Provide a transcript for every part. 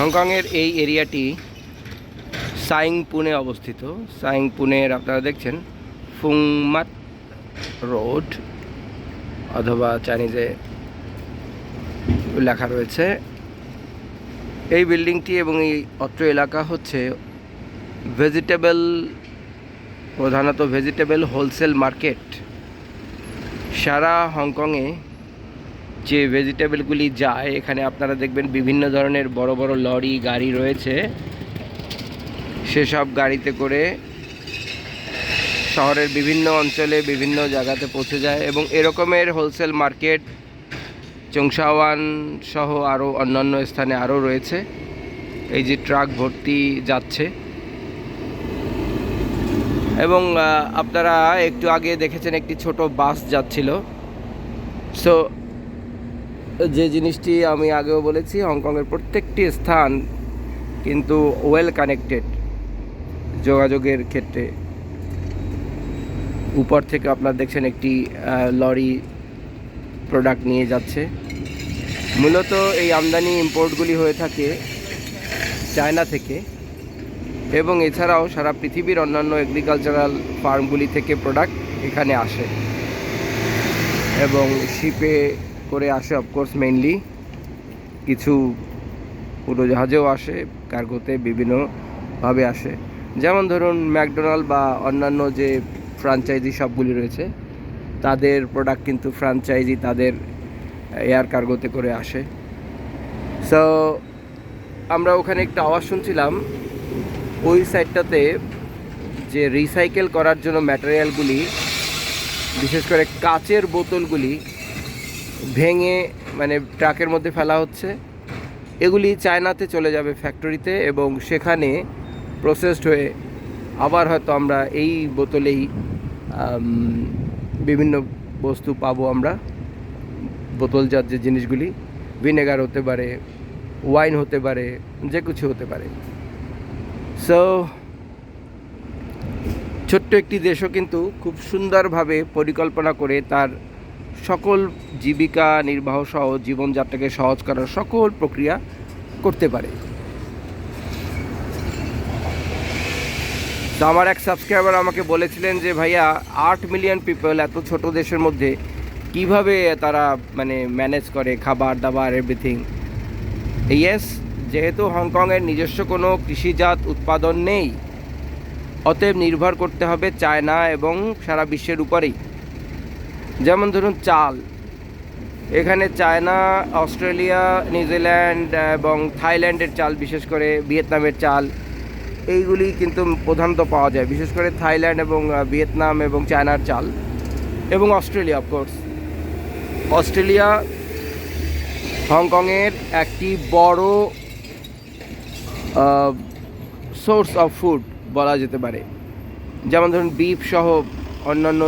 হংকংয়ের এই এরিয়াটি সাইং পুনে অবস্থিত। সাইং পুনের আপনারা দেখছেন ফুংমাত রোড অথবা চাইনিজে লেখা রয়েছে। এই বিল্ডিংটি এবং এই অত্র এলাকা হচ্ছে ভেজিটেবল, প্রধানত ভেজিটেবল হোলসেল মার্কেট। সারা হংকংয়ে যে ভেজিটেবলগুলি যায়, এখানে আপনারা দেখবেন বিভিন্ন ধরনের বড় বড় লরি, গাড়ি রয়েছে। সেসব গাড়িতে করে শহরের বিভিন্ন অঞ্চলে, বিভিন্ন জায়গাতে পৌঁছে যায় এবং এরকমের হোলসেল মার্কেট চংশাওয়ান সহ আরও অন্যান্য স্থানে আরও রয়েছে। এই যে ট্রাক ভর্তি যাচ্ছে। এবং আপনারা একটু আগে দেখেছেন একটি ছোট বাস যাচ্ছিল। সো যে জিনিসটি আমি আগেও বলেছি, হংকংয়ের প্রত্যেকটি স্থান কিন্তু ওয়েল কানেক্টেড যোগাযোগের ক্ষেত্রে। উপর থেকে আপনারা দেখছেন একটি লরি প্রোডাক্ট নিয়ে যাচ্ছে। মূলত এই আমদানি ইম্পোর্টগুলি হয়ে থাকে চায়না থেকে এবং এছাড়াও সারা পৃথিবীর অন্যান্য এগ্রিকালচারাল ফার্মগুলি থেকে প্রোডাক্ট এখানে আসে এবং শিপে করে আসে অফকোর্স মেইনলি কিছু উড়োজাহাজেও আসে কার্গোতে বিভিন্নভাবে আসে। যেমন ধরুন ম্যাকডোনাল্ড বা অন্যান্য যে ফ্রাঞ্চাইজি সবগুলি রয়েছে, তাদের প্রোডাক্ট কিন্তু ফ্রাঞ্চাইজি তাদের এয়ার কার্গোতে করে আসে। সো আমরা ওখানে একটা আওয়াজ শুনছিলাম, ওই সাইডটাতে যে রিসাইকেল করার জন্য ম্যাটেরিয়ালগুলি বিশেষ করে কাচের বোতলগুলি ভেঙে মানে ট্রাকের মধ্যে ফেলা হচ্ছে। এগুলি চায়নাতে চলে যাবে ফ্যাক্টরিতে এবং সেখানে প্রসেসড হয়ে আবার হয়তো আমরা এই বোতলেই বিভিন্ন বস্তু পাবো আমরা। বোতলজাত যে জিনিসগুলি, ভিনেগার হতে পারে, ওয়াইন হতে পারে, যে কিছু হতে পারে। সো ছোট্ট একটি দেশও কিন্তু খুব সুন্দরভাবে পরিকল্পনা করে তার সকল জীবিকা নির্বাহ সহ জীবনযাত্রাকে সহজ করার সকল প্রক্রিয়া করতে পারে। তো আমার এক সাবস্ক্রাইবার আমাকে বলেছিলেন যে, ভাইয়া, আট মিলিয়ন পিপল এত ছোট দেশের মধ্যে কীভাবে তারা মানে ম্যানেজ করে খাবার, দাবার এভরিথিং ইয়েস যেহেতু হংকংয়ের নিজস্ব কোনো কৃষিজাত উৎপাদন নেই, অতএব নির্ভর করতে হবে চায়না এবং সারা বিশ্বের উপরেই। যেমন ধরুন চাল। এখানে চায়না, অস্ট্রেলিয়া, নিউজিল্যান্ড এবং থাইল্যান্ডের চাল, বিশেষ করে ভিয়েতনামের চাল, এইগুলি কিন্তু প্রধানত পাওয়া যায়। বিশেষ করে থাইল্যান্ড এবং ভিয়েতনাম এবং চায়নার চাল এবং অস্ট্রেলিয়া অফকোর্স অস্ট্রেলিয়া, হংকংয়ের একটি বড় সোর্স অফ ফুড বলা যেতে পারে। যেমন ধরুন বিফ সহ অন্যান্য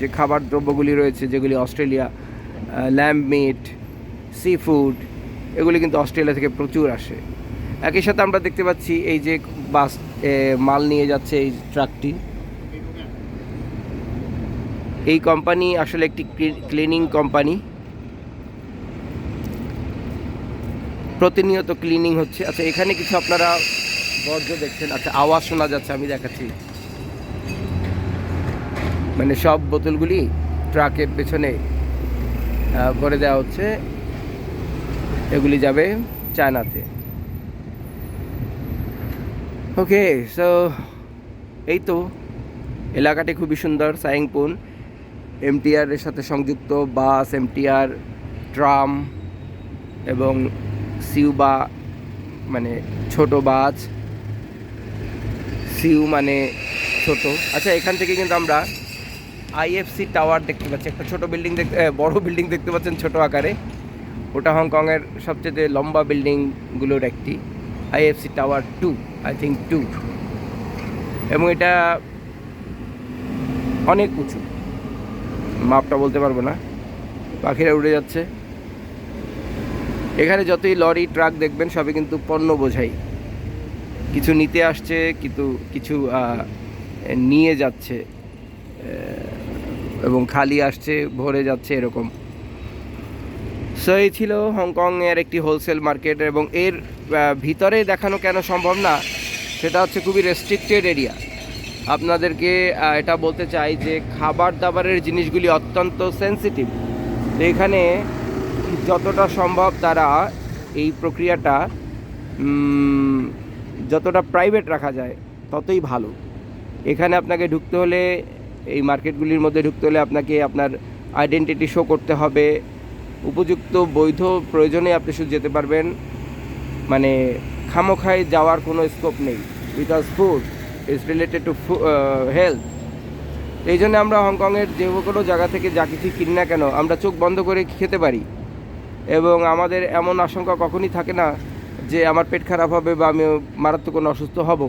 যে খাবার দ্রব্যগুলি রয়েছে, যেগুলি Australia lamb meat seafood এগুলি কিন্তু অস্ট্রেলিয়া থেকে প্রচুর আসে। একই সাথে আমরা দেখতে পাচ্ছি এই যে বাস মাল নিয়ে যাচ্ছে এই ট্রাকটি এই কোম্পানি আসলে একটি ক্লিনিং কোম্পানি প্রতিনিয়ত ক্লিনিং হচ্ছে। আচ্ছা এখানে কিছু আপনারা বর্জ্য দেখছেন। আচ্ছা আওয়াজ শোনা যাচ্ছে, আমি দেখাচ্ছি। মানে সব বোতলগুলি ট্রাকের পেছনে করে দেওয়া হচ্ছে। এগুলি যাবে চায়নাতে। ওকে সো এই তো। এলাকাটি খুবই সুন্দর, সাইংপুন। এমটিআর এর সাথে সংযুক্ত, বাস, এমটিআর, ট্রাম এবং সিউ বা মানে ছোট বাস। সিউ মানে ছোট। আচ্ছা এখান থেকে কিন্তু আমরা আইএফসি টাওয়ার দেখতে পাচ্ছি। একটা ছোট বিল্ডিং দেখতে বড় বিল্ডিং দেখতে পাচ্ছেন ছোট আকারে। ওটা হংকংয়ের সবচেয়ে লম্বা বিল্ডিংগুলোর একটি। IFC tower two, I think two. এবং এটা অনেক উঁচু। মাপটা বলতে পারব না। পাখিরা উড়ে যাচ্ছে। এখানে যতই লরি, ট্রাক দেখবেন, সবই কিন্তু পণ্য বোঝাই। কিছু নিতে আসছে, কিন্তু কিছু নিয়ে যাচ্ছে। এবং খালি আসছে, ভরে যাচ্ছে এরকম। সো এই ছিল হংকংয়ের একটি হোলসেল মার্কেট এবং এর ভিতরে দেখানো কেন সম্ভব না, সেটা হচ্ছে খুবই রেস্ট্রিক্টেড এরিয়া আপনাদেরকে এটা বলতে চাই যে খাবার দাবারের জিনিসগুলি অত্যন্ত সেন্সিটিভ তো এখানে যতটা সম্ভব তারা এই প্রক্রিয়াটা যতটা প্রাইভেট রাখা যায়, ততই ভালো। এখানে আপনাকে ঢুকতে হলে এই মার্কেটগুলির মধ্যে ঢুকতে হলে আপনাকে আপনার আইডেন্টিটি শো করতে হবে। উপযুক্ত বৈধ প্রয়োজনে আপনি শুধু যেতে পারবেন। মানে খামোখায় যাওয়ার কোনো স্কোপ নেই। Because food is related to health এই জন্য আমরা হংকংয়ের যে কোনো জায়গা থেকে যা কিছু কিনি না কেন, আমরা চোখ বন্ধ করে খেতে পারি। এবং আমাদের এমন আশঙ্কা কখনই থাকে না যে আমার পেট খারাপ হবে বা আমি মারাত্মক কোনো অসুস্থ হব।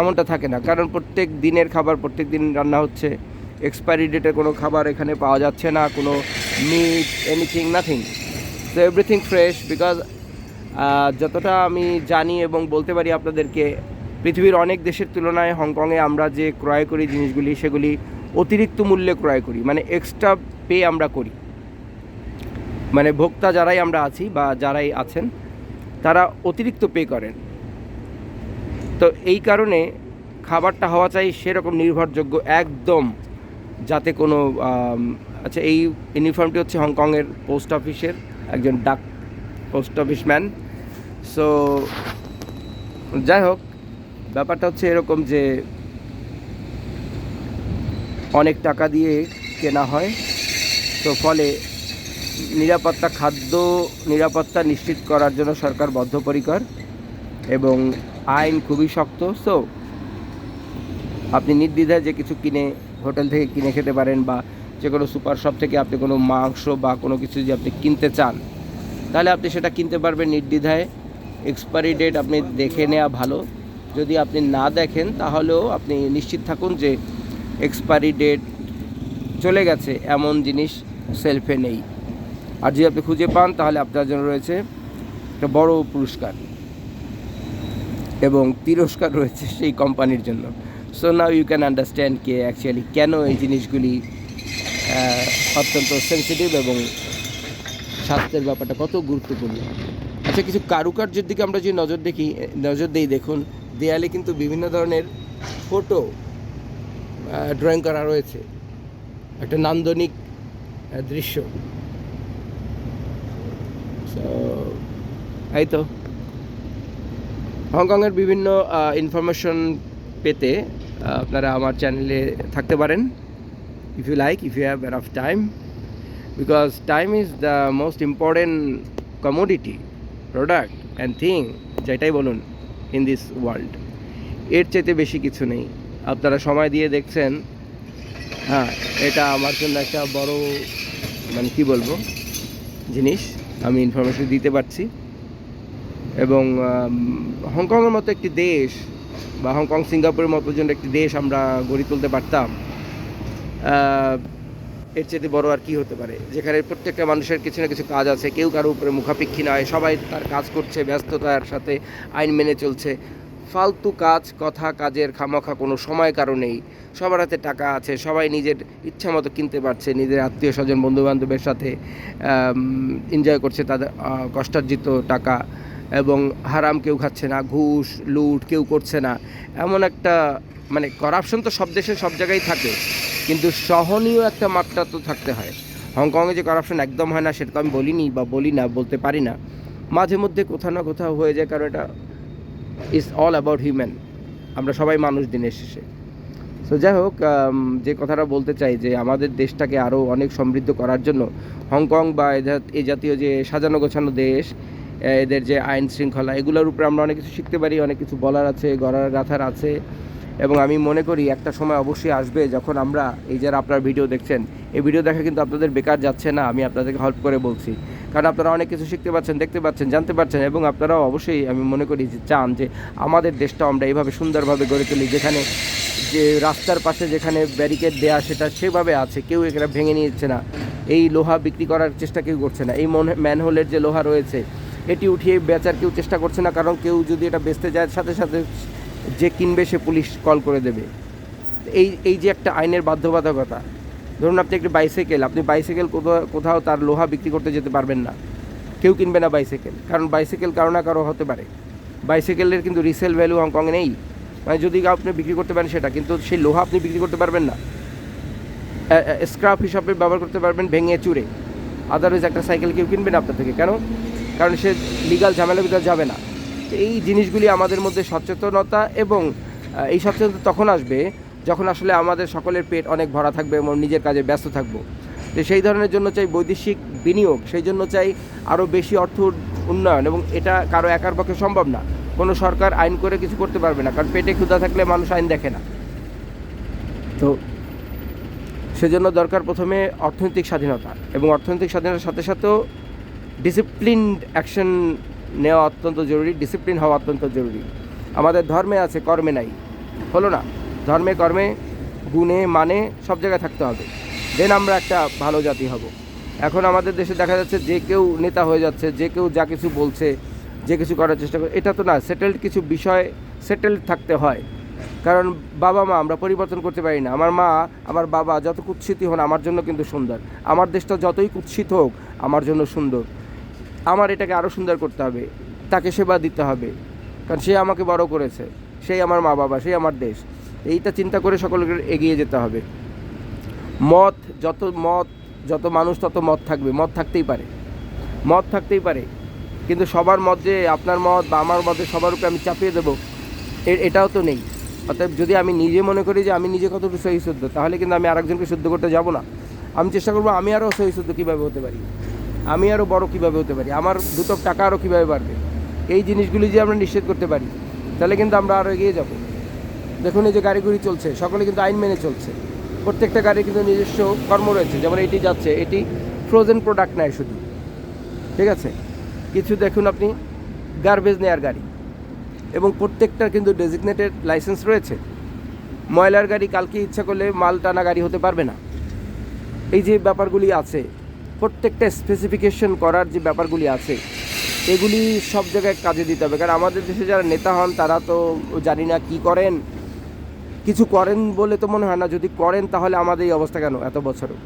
এমনটা থাকে না। কারণ প্রত্যেক দিনের খাবার, প্রত্যেক দিন রান্না হচ্ছে। এক্সপায়ারি ডেটের কোনো খাবার এখানে পাওয়া যাচ্ছে না। কোনো meat anything nothing so everything fresh because যতটা আমি জানি এবং বলতে পারি আপনাদেরকে, পৃথিবীর অনেক দেশের তুলনায় হংকংয়ে আমরা যে ক্রয় করি জিনিসগুলি, সেগুলি অতিরিক্ত মূল্যে ক্রয় করি। মানে এক্সট্রা পে আমরা করি। মানে ভোক্তা যারাই আমরা আছি বা যারাই আছেন, তারা অতিরিক্ত পে করেন। তো এই কারণে খাবারটা হওয়া চাই সেরকম নির্ভরযোগ্য একদম, যাতে কোনো আচ্ছা এই ইউনিফর্মটি হচ্ছে হংকংয়ের পোস্ট অফিসের একজন ডাক পোস্ট অফিস ম্যান। সো, যাই হোক, ব্যাপারটা হচ্ছে এরকম যে অনেক টাকা দিয়ে কেনা হয়, তো ফলে নিরাপত্তা, খাদ্য নিরাপত্তা নিশ্চিত করার জন্য সরকার বদ্ধপরিকর এবং আইন খুবই শক্ত সো আপনি নির্দ্বিধায় যে কিছু কিনে হোটেল থেকে কিনে খেতে পারেন বা যে কোনো সুপার শপ থেকে আপনি কোনো মাংস বা কোনো কিছু যদি আপনি কিনতে চান, তাহলে আপনি সেটা কিনতে পারবেন নির্দ্বিধায়। এক্সপায়ারি ডেট আপনি দেখে নেওয়া ভালো। যদি আপনি না দেখেন, তাহলেও আপনি নিশ্চিত থাকুন যে এক্সপায়ারি ডেট চলে গেছে, এমন জিনিস সেলফে নেই। আর যদি আপনি খুঁজে পান, তাহলে আপনার জন্য রয়েছে একটা বড় পুরস্কার। এবং তিরস্কার রয়েছে সেই কোম্পানির জন্য। So now you can understand K actually কেন এই জিনিসগুলি অত্যন্ত সেন্সিটিভ এবং স্বাস্থ্যের ব্যাপারটা কত গুরুত্বপূর্ণ। আচ্ছা কিছু কারুকার্যের দিকে আমরা যদি নজর দেখি, নজর দিই, দেখুন, দেয়ালে কিন্তু বিভিন্ন ধরনের ফটো ড্রয়িং করা রয়েছে। একটা নান্দনিক দৃশ্য। এই তো। হংকংয়ের বিভিন্ন ইনফরমেশন পেতে আপনারা আমার চ্যানেলে থাকতে পারেন if you like if you have of time because time is the most important commodity product and thing যেটাই বলুন ইন দিস ওয়ার্ল্ড এর চাইতে বেশি কিছু নেই। আপনারা সময় দিয়ে দেখছেন হ্যাঁ এটা আমার জন্য একটা বড় মানে কি বলব, জিনিস, আমি ইনফরমেশন দিতে পারছি। এবং হংকংয়ের মতো একটি দেশ বা হংকং সিঙ্গাপুরের মতো যেন একটি দেশ আমরা গড়ে তুলতে পারতাম এর চেয়ে বড় আর কি হতে পারে? যেখানে প্রত্যেকটা মানুষের কিছু না কিছু কাজ আছে, কেউ কারও উপরে মুখাপেক্ষী নয়, সবাই তার কাজ করছে, ব্যস্ততার সাথে আইন মেনে চলছে। ফালতু কাজ, কথা, কাজের খামাখা কোনো সময় কারও নেই। সবার হাতে টাকা আছে, সবাই নিজের ইচ্ছা মতো কিনতে পারছে, নিজের আত্মীয় স্বজন বন্ধু বান্ধবের সাথে এনজয় করছে তাদের কষ্টার্জিত টাকা। এবং হারাম কেউ খাচ্ছে না, ঘুষ, লুট কেউ করছে না। এমন একটা মানে করাপশন তো সব দেশে সব জায়গায় থাকে, কিন্তু সহনীয় একটা মাত্রা তো থাকতে হয়। হংকংয়ে যে করাপশন একদম হয় না, সেটা তো আমি বলিনি বা বলি না, বলতে পারি না। মাঝে মধ্যে কোথাও না কোথাও হয়ে যায়, কারণ এটা ইজ অল অ্যাবাউট হিউম্যান আমরা সবাই মানুষ দিনের শেষে। সো যাই হোক যে কথাটা বলতে চাই যে আমাদের দেশটাকে আরও অনেক সমৃদ্ধ করার জন্য, হংকং বা এ জাতীয় যে সাজানো গোছানো দেশ এদের যে আইন শৃঙ্খলা, এগুলোর উপরে আমরা অনেক কিছু শিখতে পারি, অনেক কিছু বলার আছে, গড়ার গাথার আছে। এবং আমি মনে করি একটা সময় অবশ্যই আসবে যখন আমরা এই যারা আপনার ভিডিও দেখছেন, এই ভিডিও দেখা কিন্তু আপনাদের বেকার যাচ্ছে না, আমি আপনাদেরকে হেল্প করে বলছি। কারণ আপনারা অনেক কিছু শিখতে পাচ্ছেন, দেখতে পাচ্ছেন, জানতে পারছেন এবং আপনারাও অবশ্যই আমি মনে করি যে চান যে আমাদের দেশটা আমরা এইভাবে সুন্দরভাবে গড়ে তুলি, যেখানে যে রাস্তার পাশে যেখানে ব্যারিকেড দেয়া সেটা সেভাবে আছে, কেউ এখানে ভেঙে নিচ্ছে না। এই লোহা বিক্রি করার চেষ্টা কেউ করছে না। এই ম্যানহোলের যে লোহা রয়েছে এটি উঠিয়ে বেচার কেউ চেষ্টা করছে না, কারণ কেউ যদি এটা বেচতে যায়, সাথে সাথে যে কিনবে সে পুলিশ কল করে দেবে। এই এই যে একটা আইনের বাধ্যবাধকতা, ধরুন আপনি একটি বাইসাইকেল আপনি বাইসাইকেল কোথাও কোথাও তার লোহা বিক্রি করতে যেতে পারবেন না। কেউ কিনবে না বাইসাইকেল কারণ বাইসাইকেল কারও না কারও হতে পারে। বাইসাইকেলের কিন্তু রিসেল ভ্যালু হংকংয়ে নেই। মানে যদি আপনি বিক্রি করতে পারেন সেটা, কিন্তু সেই লোহা আপনি বিক্রি করতে পারবেন না। স্ক্রাপ হিসাবে ব্যবহার করতে পারবেন ভেঙে চুরে। আদারওয়াইজ একটা সাইকেল কেউ কিনবে না আপনার থেকে। কেন? কারণ সে লিগাল ঝামেলা ভিতরে যাবে না। এই জিনিসগুলি আমাদের মধ্যে সচেতনতা এবং এই সচেতনতা তখন আসবে যখন আসলে আমাদের সকলের পেট অনেক ভরা থাকবে এবং নিজের কাজে ব্যস্ত থাকব। তো সেই ধরনের জন্য চাই বৈদেশিক বিনিয়োগ, সেই জন্য চাই আরও বেশি অর্থ উন্নয়ন এবং এটা কারও একার পক্ষে সম্ভব না। কোনো সরকার আইন করে কিছু করতে পারবে না কারণ পেটে ক্ষুধা থাকলে মানুষ আইন দেখে না। তো সেজন্য দরকার প্রথমে অর্থনৈতিক স্বাধীনতা এবং অর্থনৈতিক স্বাধীনতার সাথে সাথেও ডিসিপ্লিনড অ্যাকশন নেওয়া অত্যন্ত জরুরি ডিসিপ্লিন হওয়া অত্যন্ত জরুরি। আমাদের ধর্মে আছে কর্মে নাই। হলো না? ধর্মে, কর্মে, গুণে মানে সব জায়গায় থাকতে হবে। দেন আমরা একটা ভালো জাতি হব। এখন আমাদের দেশে দেখা যাচ্ছে যে কেউ নেতা হয়ে যাচ্ছে, যে কেউ যা কিছু বলছে, যে কিছু করার চেষ্টা করে, এটা তো না সেটেলড কিছু বিষয় সেটেলড থাকতে হয়। কারণ বাবা মা, আমরা পরিবর্তন করতে পারি না। আমার মা, আমার বাবা যত কুৎসিতই হন, আমার জন্য কিন্তু সুন্দর। আমার দেশটা যতই কুৎসিত হোক, আমার জন্য সুন্দর। আমার এটাকে আরও সুন্দর করতে হবে, তাকে সেবা দিতে হবে। কারণ সে আমাকে বড় করেছে, সেই আমার মা বাবা, সেই আমার দেশ। এইটা চিন্তা করে সকলকে এগিয়ে যেতে হবে। মত যত মত, যত মানুষ তত মত থাকবে। মত থাকতেই পারে। মত থাকতেই পারে। কিন্তু সবার মত যে আপনার মত বা আমার মতে সবার উপরে আমি চাপিয়ে দেবো এটাও তো নেই। অতএব যদি আমি নিজে মনে করি যে আমি নিজে কতটুকু সহি শুদ্ধ তাহলে কিন্তু আমি আরেকজনকে শুদ্ধ করতে যাব না। আমি চেষ্টা করব আমি আরও সহি শুদ্ধ কীভাবে হতে পারি? আমি আরও বড় কীভাবে হতে পারি? আমার দুটো টাকা আরও কীভাবে বাড়বে? এই জিনিসগুলি যে আমরা নিষেধ করতে পারি, তাহলে কিন্তু আমরা আরও এগিয়ে যাব। দেখুন, এই যে গাড়িগুলি চলছে, সকলে কিন্তু আইন মেনে চলছে। প্রত্যেকটা গাড়ির কিন্তু নিজস্ব কর্ম রয়েছে, যেমন এটি যাচ্ছে, এটি ফ্রোজেন প্রোডাক্ট নেয় শুধু। ঠিক আছে? কিছু দেখুন আপনি গার্বেজ নেয়ার গাড়ি। এবং প্রত্যেকটার কিন্তু ডেজিগনেটেড লাইসেন্স রয়েছে। ময়লার গাড়ি, কালকে ইচ্ছা করলে মাল টানা গাড়ি হতে পারবে না। এই যে ব্যাপারগুলি আছে প্রত্যেকটা স্পেসিফিকেশন করার যে ব্যাপারগুলি আছে, এগুলি সব জায়গায় কাজে দিতে হবে। কারণ আমাদের দেশে যারা নেতা হন, তারা তো জানি না কি করেন। কিছু করেন বলে তো মনে হয় না। যদি করেন, তাহলে আমাদের এই অবস্থা কেন? এত বছরও।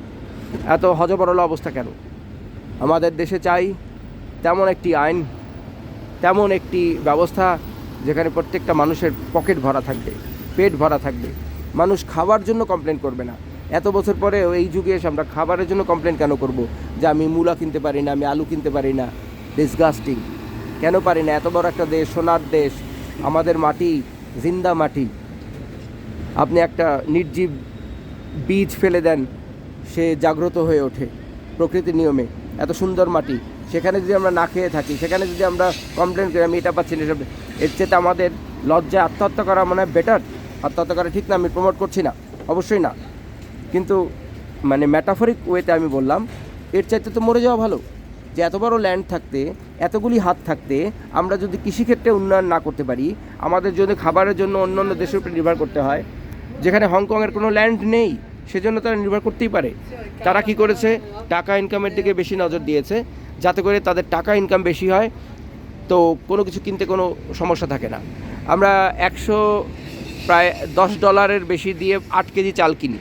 এত হজবরল অবস্থা কেন? আমাদের দেশে চাই তেমন একটি আইন, তেমন একটি ব্যবস্থা, যেখানে প্রত্যেকটা মানুষের পকেট ভরা থাকবে, পেট ভরা থাকবে। মানুষ খাবার জন্য কমপ্লেন করবে না। এত বছর পরে এই যুগে এসে আমরা খাবারের জন্য কমপ্লেন কেন করব? যে আমি মূলা কিনতে পারি না, আমি আলু কিনতে পারি না। ডিসগাস্টিং কেন পারি না? এত বড় একটা দেশ, সোনার দেশ, আমাদের মাটি, জিন্দা মাটি। আপনি একটা নির্জীব বীজ ফেলে দেন, সে জাগ্রত হয়ে ওঠে প্রকৃতির নিয়মে। এত সুন্দর মাটি। সেখানে যদি আমরা না খেয়ে থাকি, সেখানে যদি আমরা কমপ্লেন করি, আমি এটা পাচ্ছি না এসব এর চেয়ে আমাদের লজ্জায় আত্মহত্যা করা মানে বেটার আত্মহত্যা করা ঠিক না, আমি প্রমোট করছি না। অবশ্যই না। কিন্তু মানে ম্যাটাফরিক ওয়েতে আমি বললাম এর চাইতে তো মরে যাওয়া ভালো। যে এত বড় ল্যান্ড থাকতে, এতগুলি হাত থাকতে, আমরা যদি কৃষিক্ষেত্রে উন্নয়ন না করতে পারি, আমাদের যদি খাবারের জন্য অন্য অন্য দেশের উপরে নির্ভর করতে হয়, যেখানে হংকংয়ের কোনো ল্যান্ড নেই, সেজন্য তারা নির্ভর করতেই পারে। তারা কি করেছে? টাকা ইনকামের দিকে বেশি নজর দিয়েছে, যাতে করে তাদের টাকা ইনকাম বেশি হয়, তো কোনো কিছু কিনতে কোনো সমস্যা থাকে না। আমরা একশো প্রায় দশ ডলারের বেশি দিয়ে আট কেজি চাল কিনি।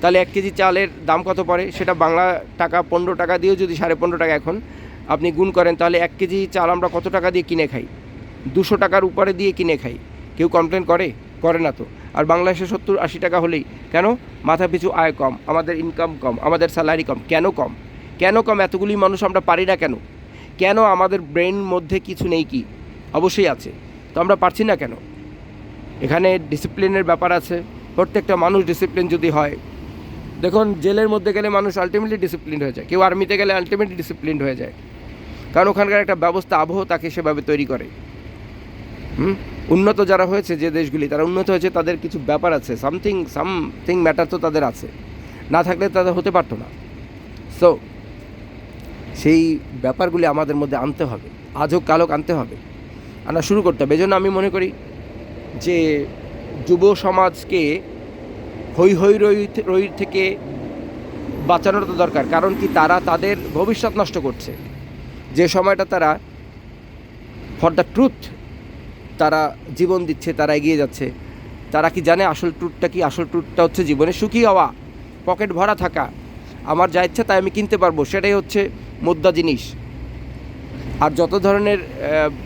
তাহলে এক কেজি চালের দাম কত পড়ে? সেটা বাংলা টাকা পনেরো টাকা দিয়েও যদি সাড়ে পনেরো টাকা এখন আপনি গুণ করেন, তাহলে এক কেজি চাল আমরা কত টাকা দিয়ে কিনে খাই? দুশো টাকার উপরে দিয়ে কিনে খাই। কেউ কমপ্লেন করে? করে না তো। আর বাংলাদেশে সত্তর আশি টাকা হলেই কেন? মাথা পিছু আয় কম, আমাদের ইনকাম কম, আমাদের স্যালারি কম। কেন কম? কেন কম? এতগুলি মানুষ আমরা পারি না কেন? কেন আমাদের ব্রেন মধ্যে কিছু নেই কি? অবশ্যই আছে। তো আমরা পারছি না কেন? এখানে ডিসিপ্লিনের ব্যাপার আছে। প্রত্যেকটা মানুষ ডিসিপ্লিন যদি হয় দেখুন, জেলের মধ্যে গেলে মানুষ আলটিমেটলি ডিসিপ্লিন হয়ে যায়। কেউ আর্মিতে গেলে আলটিমেটলি ডিসিপ্লিন হয়ে যায়। কারণ ওখানকার একটা ব্যবস্থা, আবহ তাকে সেভাবে তৈরি করে। হুম? উন্নত যারা হয়েছে যে দেশগুলি, তারা উন্নত হয়েছে, তাদের কিছু ব্যাপার আছে। সামথিং সামথিং ম্যাটার তো তাদের আছে। না থাকলে তাদের হতে পারতো না। সো সেই ব্যাপারগুলি আমাদের মধ্যে আনতে হবে। আজও কালক আনতে হবে। আনা শুরু করতে হবে। এজন্য আমি মনে করি যে যুব সমাজকে হই হই রই রই থেকে বাঁচানোর তো দরকার, কারণ কি তারা তাদের ভবিষ্যৎ নষ্ট করছে। যে সময়টা তারা ফর দ্য ট্রুথ তারা জীবন দিচ্ছে, তারা এগিয়ে যাচ্ছে, তারা কি জানে আসল ট্রুথটা কি? আসল ট্রুথটা হচ্ছে জীবনে সুখী হওয়া পকেট ভরা থাকা। আমার যা ইচ্ছা তাই আমি কিনতে পারব, সেটাই হচ্ছে মুদ্রা জিনিস। আর যত ধরনের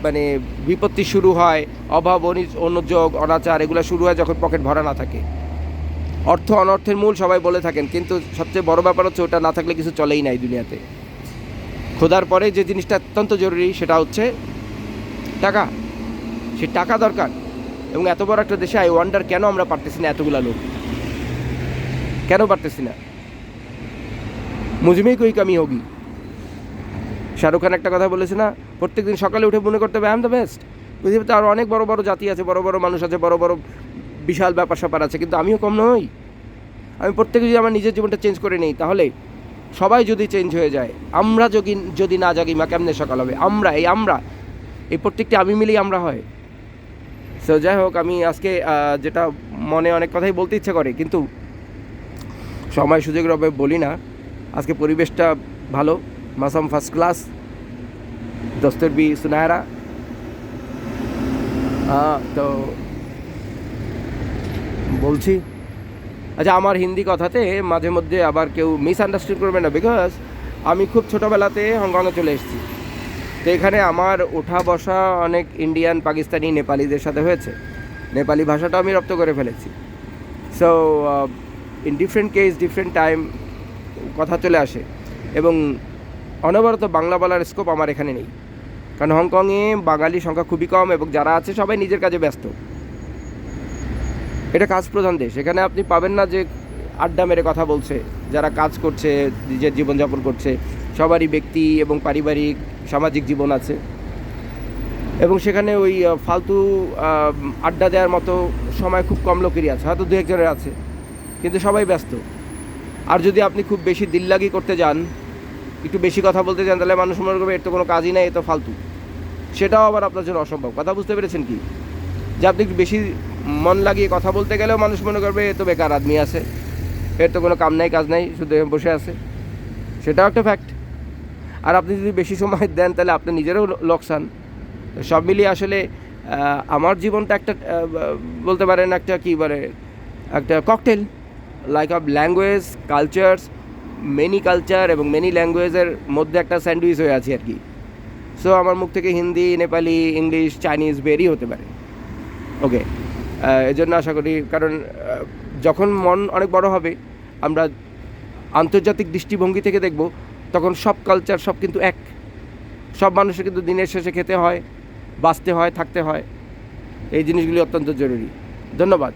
মানে বিপত্তি শুরু হয়, অভাব অনি- অনুযোগ অনাচার, এগুলো শুরু হয় যখন পকেট ভরা না থাকে। অর্থ অনর্থের মূল সবাই বলে থাকেন, কিন্তু সবচেয়ে বড় ব্যাপার হচ্ছে ওটা না থাকলে কিছু চলেই নাই দুনিয়াতে। খোদার পরে যে জিনিসটা অত্যন্ত জরুরি সেটা হচ্ছে টাকা। সে টাকা দরকার এবং এত বড় একটা দেশে আই ওয়ান্ডার কেন আমরা পারতেছি না এতগুলা লোক? কেন পারতেছি না? মুজমেই কই কামি হোগি? শাহরুখ খান একটা কথা বলেছে না, প্রত্যেকদিন সকালে উঠে মনে করতে হবে আই এম দ্য বেস্ট পৃথিবীতে আরও অনেক বড় বড় জাতি আছে, বড় বড় মানুষ আছে, বড় বড় বিশাল ব্যাপার স্যাপার আছে, কিন্তু আমিও কম নই। আমি প্রত্যেকে যদি আমার নিজের জীবনটা চেঞ্জ করে নিই, তাহলে সবাই যদি চেঞ্জ হয়ে যায়, আমরা যদি যদি না জাগি, মা কেমনে সকাল হবে? আমরা, এই আমরা, এই প্রত্যেকটি আমি মিলেই আমরা হয়। সো যাই হোক, আমি আজকে যেটা মনে অনেক কথাই বলতে ইচ্ছে করে, কিন্তু সময় সুযোগের অভাবে বলি না। আজকে পরিবেশটা ভালো, মাসাম ফার্স্ট ক্লাস দস্তর বি সুনায়রা। তো বলছি। আচ্ছা আমার হিন্দি কথাতে মাঝে মধ্যে আবার কেউ মিসআন্ডারস্ট্যান্ড করবে না বিকজ আমি খুব ছোটোবেলাতে হংকংয়ে চলে এসেছি। তো এখানে আমার ওঠা বসা অনেক ইন্ডিয়ান পাকিস্তানি নেপালিদের সাথে হয়েছে। নেপালি ভাষাটা আমি রপ্ত করে ফেলেছি। So in different case different time কথা চলে আসে। এবং অনবরত বাংলা বলার স্কোপ আমার এখানে নেই। কারণ হংকংয়ে বাঙালি সংখ্যা খুবই কম এবং যারা আছে সবাই নিজের কাজে ব্যস্ত। এটা কাজ প্রধান দেশ। এখানে আপনি পাবেন না যে আড্ডা মেরে কথা বলছে, যারা কাজ করছে, নিজের জীবনযাপন করছে, সবারই ব্যক্তি এবং পারিবারিক, সামাজিক জীবন আছে। এবং সেখানে ওই ফালতু আড্ডা দেওয়ার মতো সময় খুব কম লোকেরই আছে, হয়তো দু একজনের আছে, কিন্তু সবাই ব্যস্ত। আর যদি আপনি খুব বেশি দিল্লাগি করতে যান, একটু বেশি কথা বলতে চান তাহলে মানুষ মনে করবে, এর তো কোনো কাজই নাই, এ তো ফালতু। সেটাও আবার আপনার জন্য অসম্ভব। কথা বুঝতে পেরেছেন কি? যে আপনি একটু বেশি মন লাগিয়ে কথা বলতে গেলেও মানুষ মনে করবে, এ তো বেকার আদমি আছে। এর তো কোনো কাম নাই, কাজ নাই, শুধু বসে আছে। সেটাও একটা ফ্যাক্ট আর আপনি যদি বেশি সময় দেন, তাহলে আপনার নিজেরও লোকসান। সব মিলিয়ে আসলে আমার জীবনটা একটা বলতে পারেন একটা কী বলে, একটা cocktail like of language cultures many culture এবং মেনি ল্যাঙ্গুয়েজের মধ্যে একটা স্যান্ডউইচ হয়ে আছি আর কি। সো আমার মুখ থেকে হিন্দি, নেপালি, ইংলিশ চাইনিজ বেরই হতে পারে। ওকে এই জন্য আশা করি, কারণ যখন মন অনেক বড় হবে, আমরা আন্তর্জাতিক দৃষ্টিভঙ্গি থেকে দেখব, তখন সব কালচার সব কিন্তু এক। সব মানুষের কিন্তু দিনের শেষে খেতে হয়, বাঁচতে হয়, থাকতে হয়। এই জিনিসগুলি অত্যন্ত জরুরি। ধন্যবাদ।